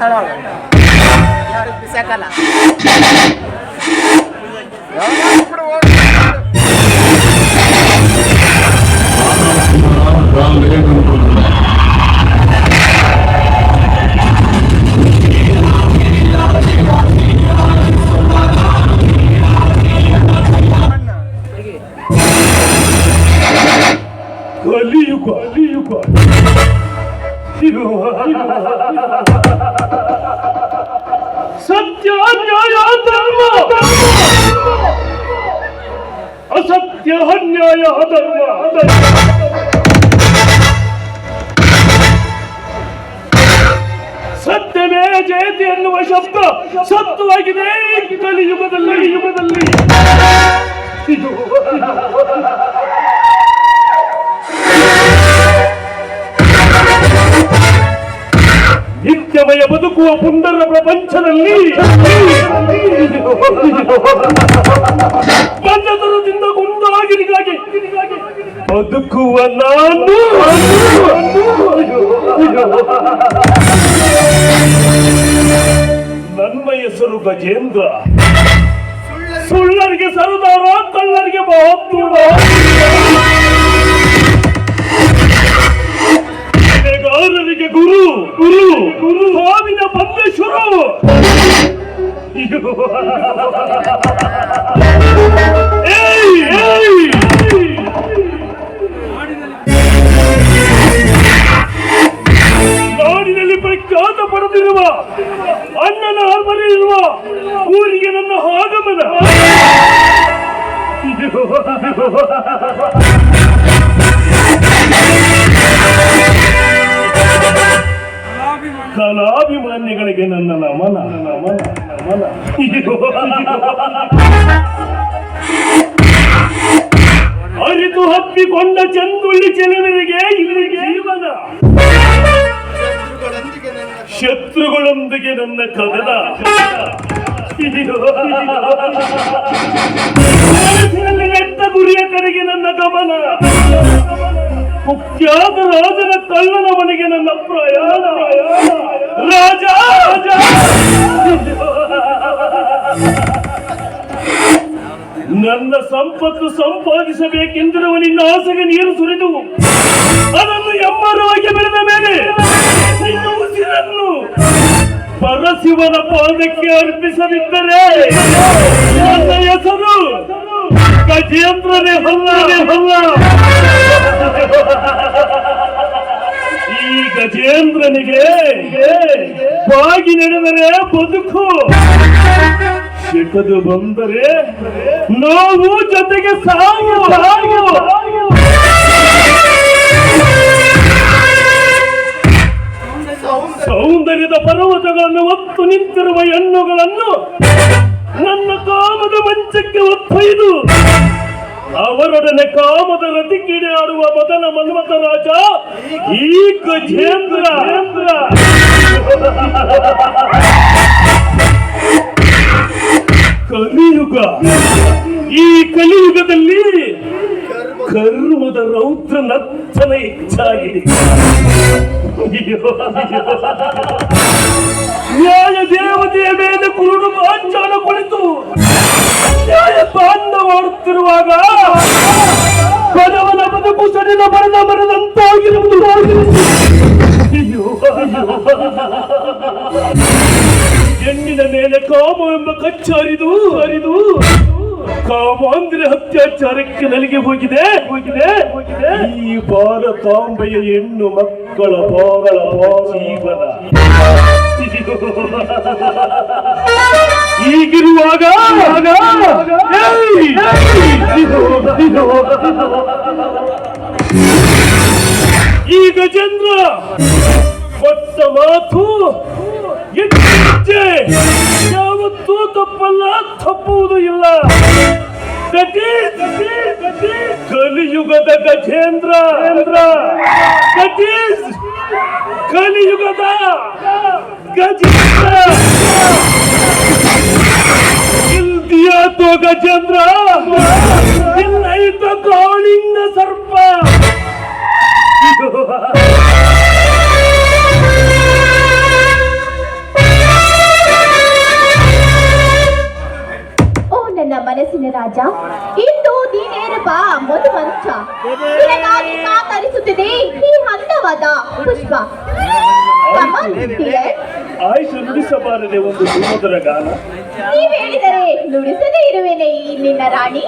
ಮಾತಾಡೋಲ್ಲ ಯಾರಿಗೆ ಬಿಸಾಕಲ್ಲ ಸತ್ಯ ನ್ಯಾಯ ಧರ್ಮ. ಅಸತ್ಯ ಅನ್ಯಾಯ ಧರ್ಮ. ಸತ್ಯವೇ ಜಯತಿ ಎನ್ನುವ ಶಬ್ದ ಸತ್ಯವಾಗಿದೆ ಕಲಿಯುಗದಲ್ಲಿ. ಯುಗದಲ್ಲಿ ಇದು. ಪ್ರಪಂಚದಲ್ಲಿ ಗಂಡತನದಿಂದ ಗುಂಡಾಗಿರಿಗಾಗಿ ಬದುಕುವ ನಾನು. ನನ್ನ ಹೆಸರು ಗಜೇಂದ್ರ. ಸುಳ್ಳರಿಗೆ ಸರದಾರ ಕಳ್ಳರಿಗೆ ಬಹದ್ದೂರ ಊರಿಗೆ ನನ್ನ ಆಗಮನ. ಕಲಾಭಿಮಾನಿಗಳಿಗೆ ನನ್ನ ನಮನ. ನಮನ ನಮನ ಅರಿತು ಹಪ್ಪಿಕೊಂಡ ಚಂದುಳ್ಳಿ ಚೆಲುವರಿಗೆ ಇಲ್ಲಿಗೆ ಜೀವನ. ಶತ್ರುಗಳೊಂದಿಗೆ ಶತ್ರುಗಳೊಂದಿಗೆ ನನ್ನ ಕದನ ಎತ್ತ ಗುರಿಯ ಕಡೆಗೆ ನನ್ನ ಗಮನ? ಮುಖ್ಯಾದ ರಾಜನ ಕಳ್ಳನ ಮನೆಗೆ ನನ್ನ ಪ್ರಯಾಣ. ರಾಜ ರಾಜ. ನನ್ನ ಸಂಪತ್ತು ಸಂಪಾದಿಸಬೇಕೆಂದಿರುವ ನಿನ್ನ ಆಸೆಗೆ ನೀರು ಸುರಿದು, ಅದನ್ನು ಎಮ್ಮರವಾಗಿ ಬೆಳೆದ ಮೇಲೆ ನಿನ್ನ ಉಸಿರನ್ನು ಪರಶಿವನ ಪಾದಕ್ಕೆ ಅರ್ಪಿಸದಿದ್ದರೆ ನನ್ನ ಹೆಸರು ಗಜೇಂದ್ರನೇ ಹಲ್ಲನೇ ಹಲ್ಲ ಈ ಗಜೇಂದ್ರನಿಗೆ ಬಾಗಿ ನಡೆದರೆ ಬದುಕು. ಶಿಖದು ಬಂದರೆ ನೋವು ಜೊತೆಗೆ ಸಾವು ಸಾವು. ಸೌಂದರ್ಯದ ಪರ್ವತಗಳನ್ನು ಒತ್ತು ನಿಂತಿರುವ ಹೆಣ್ಣುಗಳನ್ನು ನನ್ನ ಕಾಮದ ಮಂಚಕ್ಕೆ ಒತ್ತೊಯ್ದು ಅವರೊಡನೆ ಕಾಮದ ರತಿಕಿಡೆ ಆಡುವ ಮೊದಲ ಮನ್ಮಥ ರಾಜ ಈ ಗಜೇಂದ್ರ. ಕಲಿಯುಗ. ಈ ಕಲಿಯುಗದಲ್ಲಿ ಕರ್ಮದ ರೌದ್ರ ನರ್ತನ ಹೆಚ್ಚಾಗಿದೆ. ನ್ಯಾಯ ದೇವತೆಯ ಮೇಲೆ ಕುರುಡು ಪಾಂಚಾಲ ಕುಳಿತು ನ್ಯಾಯ ಪಾಂಡ ಮಾಡುತ್ತಿರುವಾಗ ಬಡವನ ಬದುಕು ಸಡಿಲ ಬರದ ಬರದಂತಾಗಿರುವುದು. ಹೆಣ್ಣಿನ ಮೇಲೆ ಕಾಮ ಎಂಬ ಕಚ್ಚಾರಿದು, ಅರಿದು ಕಾಮಾಂಧ್ರ ಅತ್ಯಾಚಾರಕ್ಕೆ ನನಗೆ ಹೋಗಿದೆ. ಹೋಗಿದೆ. ಹೋಗಿದೆ. ಈ ಭಾರತಾಂಬೆಯ ಹೆಣ್ಣು ಮಕ್ಕಳ ಬಾಗಳ ಜೀವನ. ಈಗಿರುವಾಗ ಈಗ ಈ ಗಜೇಂದ್ರ ಕೊಟ್ಟ ಮಾತು ಯಾವತ್ತೂ ತಪ್ಪಲ್ಲ ತಪ್ಪುವುದು ಇಲ್ಲ. is ಕಲಿಯುಗದ ಗಜೇಂದ್ರ. is ಕಲಿಯುಗದ ಗಜೇಂದ್ರ. ಇಲ್ ದಿಯಾ ತೋ ಗಜೇಂದ್ರ? ಇಲ್ಲೈತ ಕಾಳಿಂಗ ಸರ್ಪ ರಾಜ. ಇಂದು ನೀನೇನು ಬಾ ಮಧು ಮಂಚ ನಿನಗಾಗಿ ಕಾತರಿಸುತ್ತಿದೆ ಈ ಅಂದವಾದ ಪುಷ್ಪ. ಆಯುಷ ನುಡಿಸಬಾರದೆ ಒಂದು ಸುಮಧುರ ಗಾನ. ನೀವು ಹೇಳಿದರೆ ನುಡಿಸದೇ ಇರುವೆನೆ ಈ ನಿನ್ನ ರಾಣಿ?